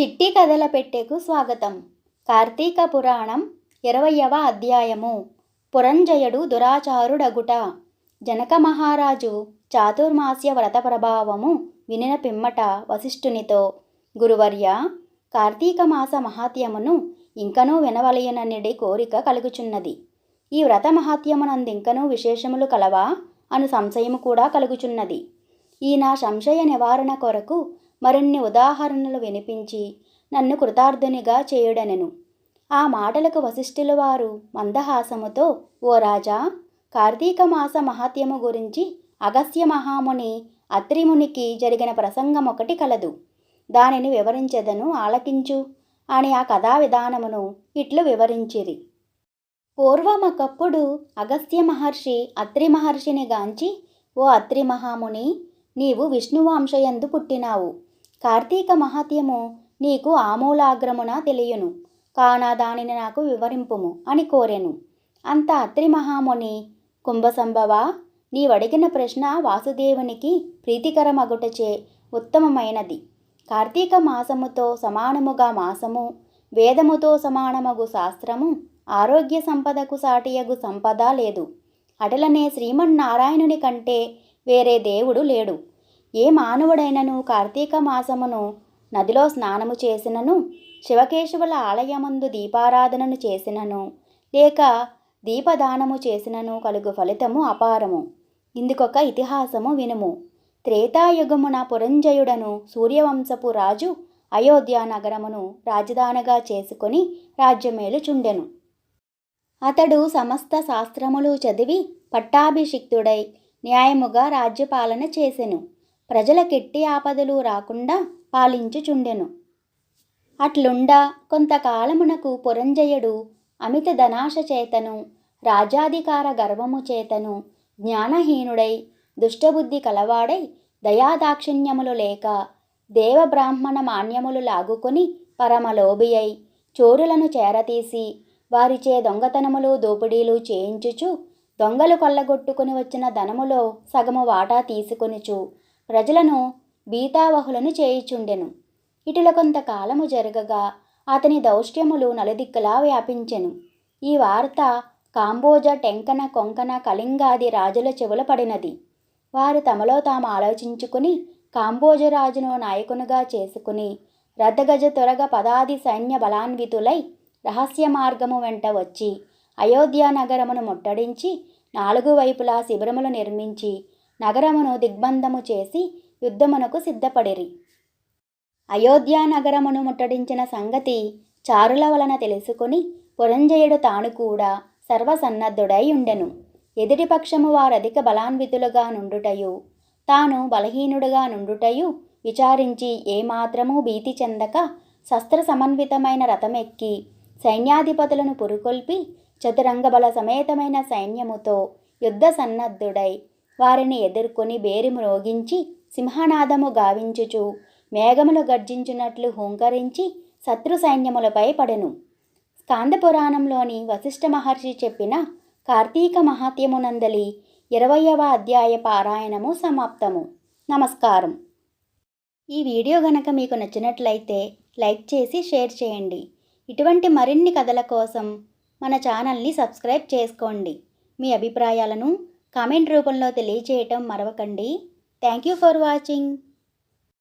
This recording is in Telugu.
చిట్టి కథల పెట్టెకు స్వాగతం. కార్తీక పురాణం ఇరవయవ అధ్యాయము. పురంజయుడు దురాచారుడగుట. జనక మహారాజు చాతుర్మాస్య వ్రత ప్రభావము వినిన పిమ్మట వశిష్ఠునితో గురువర్య కార్తీక మాస మహాత్యమును ఇంకనూ వినవలయననిడి కోరిక కలుగుచున్నది. ఈ వ్రత మహాత్యమునందింకనూ విశేషములు కలవా అను సంశయము కూడా కలుగుచున్నది. ఈ నా సంశయ నివారణ కొరకు మరిన్ని ఉదాహరణలు వినిపించి నన్ను కృతార్థునిగా చేయుడనెను. ఆ మాటలకు వశిష్ఠుల వారు మందహాసముతో ఓ రాజా కార్తీక మాస మహాత్యము గురించి అగస్త్య మహాముని అత్రిమునికి జరిగిన ప్రసంగం ఒకటి కలదు. దానిని వివరించెదను ఆలకించు అని ఆ కథా విధానమును ఇట్లు వివరించిరి. పూర్వమకప్పుడు అగస్త్య మహర్షి అత్రి మహర్షిని గాంచి ఓ అత్రి మహాముని నీవు విష్ణువంశయందు పుట్టినావు. కార్తీక మహాత్యము నీకు ఆమూలాగ్రమున తెలియను. కాన దానిని నాకు వివరింపుము అని కోరెను. అంత అత్రి మహాముని కుంభసంభవ నీవడిగిన ప్రశ్న వాసుదేవునికి ప్రీతికరమగుటచే ఉత్తమమైనది. కార్తీక మాసముతో సమానముగా మాసము వేదముతో సమానమగు శాస్త్రము ఆరోగ్య సంపదకు సాటియగు సంపద లేదు. అటలనే శ్రీమన్నారాయణుని కంటే వేరే దేవుడు లేడు. ఏ మానవుడైనను కార్తీక మాసమును నదిలో స్నానము చేసినను శివకేశవుల ఆలయమందు దీపారాధనను చేసినను లేక దీపదానము చేసినను కలుగు ఫలితము అపారము. ఇందుకొక ఇతిహాసము వినుము. త్రేతాయుగమున పురంజయుడను సూర్యవంశపు రాజు అయోధ్య నగరమును రాజధానిగా చేసుకొని రాజ్యమేలుచుండెను. అతడు సమస్త శాస్త్రములు చదివి పట్టాభిషిక్తుడై న్యాయముగా రాజ్యపాలన చేసెను. ప్రజల కెట్టి ఆపదలు రాకుండా పాలించుచుండెను. అట్లుండా కొంతకాలమునకు పురంజయుడు అమిత ధనాశ చేతను రాజాధికార గర్వము చేతను జ్ఞానహీనుడై దుష్టబుద్ధి కలవాడై దయాదాక్షిణ్యములు లేక దేవబ్రాహ్మణ మాన్యములు లాగుకొని పరమలోబి అయి చోరులను చేరతీసి వారిచే దొంగతనములు దోపిడీలు చేయించుచు దొంగలు కొల్లగొట్టుకుని వచ్చిన ధనములో సగము వాటా తీసుకొనిచు ప్రజలను బీతావహులను చేయుచుండెను. ఇటుల కొంతకాలము జరగగా అతని దౌష్ట్యములు నలుదిక్కులా వ్యాపించెను. ఈ వార్త కాంబోజ టెంకన కొంకణ కళింగాది రాజుల చెవుల పడినది. వారు తమలో తాము ఆలోచించుకుని కాంబోజరాజును నాయకునిగా చేసుకుని రథగజ త్వరగ పదాది సైన్య బలాన్వితులై రహస్య మార్గము వెంట వచ్చి అయోధ్య నగరమును ముట్టడించి నాలుగు వైపులా శిబిరములు నిర్మించి నగరమును దిగ్బంధము చేసి యుద్ధమునకు సిద్ధపడిరి. అయోధ్యా నగరమును ముట్టడించిన సంగతి చారుల వలన తెలుసుకుని పురంజయుడు తాను కూడా సర్వసన్నద్ధుడై ఉండెను. ఎదుటి పక్షము వారధిక బలాన్వితులుగా నుండుటయు తాను బలహీనుడుగా నుండుటయు విచారించి ఏమాత్రమూ భీతి చెందక శస్త్ర సమన్వితమైన రథమెక్కి సైన్యాధిపతులను పురుకొల్పి చతురంగ బల సమేతమైన సైన్యముతో యుద్ధ సన్నద్ధుడై వారిని ఎదుర్కొని బేరిము రోగించి సింహనాదము గావించుచు మేఘములు గర్జించినట్లు హూంకరించి శత్రు సైన్యములపై పడెను. స్కాందపురాణంలోని వశిష్ఠ మహర్షి చెప్పిన కార్తీక మహాత్యమునందలి ఇరవయవ అధ్యాయ పారాయణము సమాప్తము. నమస్కారం. ఈ వీడియో గనక మీకు నచ్చినట్లయితే లైక్ చేసి షేర్ చేయండి. ఇటువంటి మరిన్ని కథల కోసం మన ఛానల్ని సబ్స్క్రైబ్ చేసుకోండి. మీ అభిప్రాయాలను కామెంట్ రూపంలో తెలియజేయటం మరవకండి. Thank you for watching.